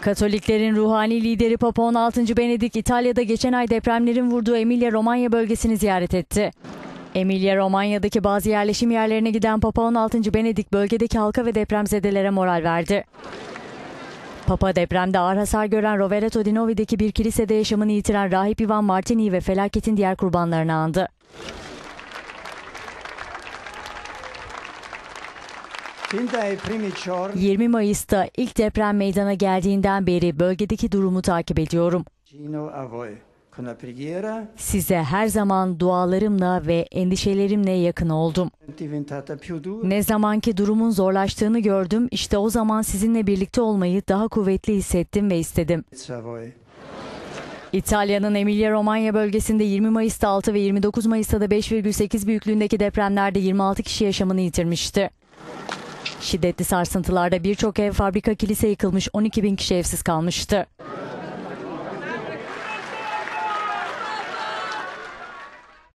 Katoliklerin ruhani lideri Papa 16. Benedik İtalya'da geçen ay depremlerin vurduğu Emilia-Romanya bölgesini ziyaret etti. Emilia-Romanya'daki bazı yerleşim yerlerine giden Papa 16. Benedik bölgedeki halka ve depremzedelere moral verdi. Papa depremde ağır hasar gören Rovereto di Novi'deki bir kilisede yaşamını yitiren rahip Ivan Martini ve felaketin diğer kurbanlarını andı. 20 Mayıs'ta ilk deprem meydana geldiğinden beri bölgedeki durumu takip ediyorum. Size her zaman dualarımla ve endişelerimle yakın oldum. Ne zamanki durumun zorlaştığını gördüm, işte o zaman sizinle birlikte olmayı daha kuvvetli hissettim ve istedim. İtalya'nın Emilia-Romanya bölgesinde 20 Mayıs'ta 6 ve 29 Mayıs'ta da 5,8 büyüklüğündeki depremlerde 26 kişi yaşamını yitirmişti. Şiddetli sarsıntılarda birçok ev, fabrika, kilise yıkılmış, 12 bin kişi evsiz kalmıştı.